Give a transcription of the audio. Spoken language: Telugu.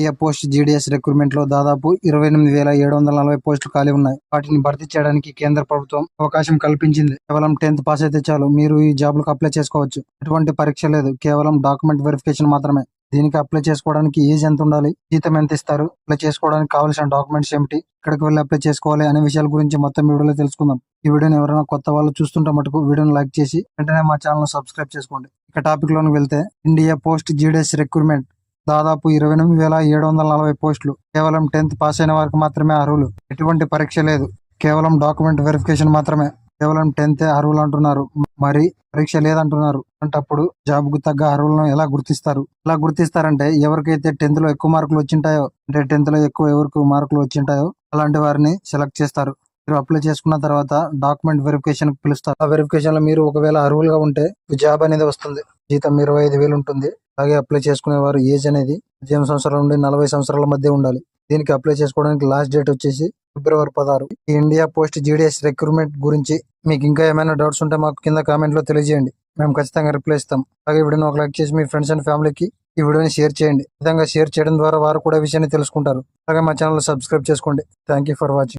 ఏ పోస్ట్ జీడీఎస్ రిక్రూట్మెంట్లో దాదాపు ఇరవై ఎనిమిది వేల ఏడు వందల నలభై పోస్టులు ఖాళీ ఉన్నాయి. వాటిని భర్తీ చేయడానికి కేంద్ర ప్రభుత్వం అవకాశం కల్పించింది. కేవలం టెన్త్ పాస్ అయితే చాలు. మీరు ఈ జాబ్లకు అప్లై చేసుకోవచ్చు. ఎటువంటి పరీక్ష లేదు. కేవలం డాక్యుమెంట్ వెరిఫికేషన్ మాత్రమే. దీనికి అప్లై చేసుకోవడానికి ఏజ్ ఎంత ఉండాలి? జీతం ఎంత ఇస్తారు? అప్లై చేసుకోవడానికి కావాల్సిన డాక్యుమెంట్స్ ఏమిటి? ఇక్కడికి వెళ్ళి అప్లై చేసుకోవాలి అనే విషయాల గురించి మొత్తం వీడియోలో తెలుసుకుందాం. ఈ వీడియోని ఎవరైనా కొత్త వాళ్ళు చూస్తుంటే మటుకు వీడియోని లైక్ చేసి వెంటనే మా ఛానల్ సబ్స్క్రైబ్ చేసుకోండి. ఇక టాపిక్లోకి వెళ్తే ఇండియా పోస్ట్ జీడీఎస్ రిక్రూట్మెంట్ దాదాపు ఇరవై ఎనిమిది వేల ఏడు వందల నలభై పోస్టులు. కేవలం టెన్త్ పాస్ అయిన వారికి మాత్రమే అర్హులు. ఎటువంటి పరీక్ష లేదు. కేవలం డాక్యుమెంట్ వెరిఫికేషన్ మాత్రమే. కేవలం టెన్త్ అర్హులు అంటున్నారు. మరి పరీక్ష లేదంటున్నారు. అంటప్పుడు జాబ్కు తగ్గ అర్హులను ఎలా గుర్తిస్తారు? ఎలా గుర్తిస్తారంటే ఎవరికైతే టెన్త్లో ఎక్కువ మార్కులు వచ్చింటాయో అంటే టెన్త్లో ఎక్కువ ఎవరికి మార్కులు వచ్చింటాయో అలాంటి వారిని సెలెక్ట్ చేస్తారు. మీరు అప్లై చేసుకున్న తర్వాత డాక్యుమెంట్ వెరిఫికేషన్ పిలుస్తారు. ఆ వెరిఫికేషన్లో మీరు ఒకవేళ అర్హులుగా ఉంటే జాబ్ అనేది వస్తుంది. జీతం ఇరవై ఐదు వేలు ఉంటుంది. అలాగే అప్లై చేసుకునేవారు ఏజ్ అనేది పద్దెనిమిది సంవత్సరాల నుండి నలభై సంవత్సరాల మధ్య ఉండాలి. దీనికి అప్లై చేసుకోవడానికి లాస్ట్ డేట్ వచ్చేసి ఫిబ్రవరి పదహారు. ఈ ఇండియా పోస్ట్ జీడిఎస్ రిక్రూట్మెంట్ గురించి మీకు ఇంకా ఏమైనా డౌట్స్ ఉంటే మాకు కింద కామెంట్లో తెలియజేయండి. మేము ఖచ్చితంగా రిప్లై ఇస్తాం. అలాగే వీడియోని ఒక లైక్ చేసి మీ ఫ్రెండ్స్ అండ్ ఫ్యామిలీకి ఈ వీడియోని షేర్ చేయండి. ఈ విధంగా షేర్ చేయడం ద్వారా వారు కూడా విషయాన్ని తెలుసుకుంటారు. అలాగే మా ఛానల్ సబ్స్క్రైబ్ చేసుకోండి. Thank you for watching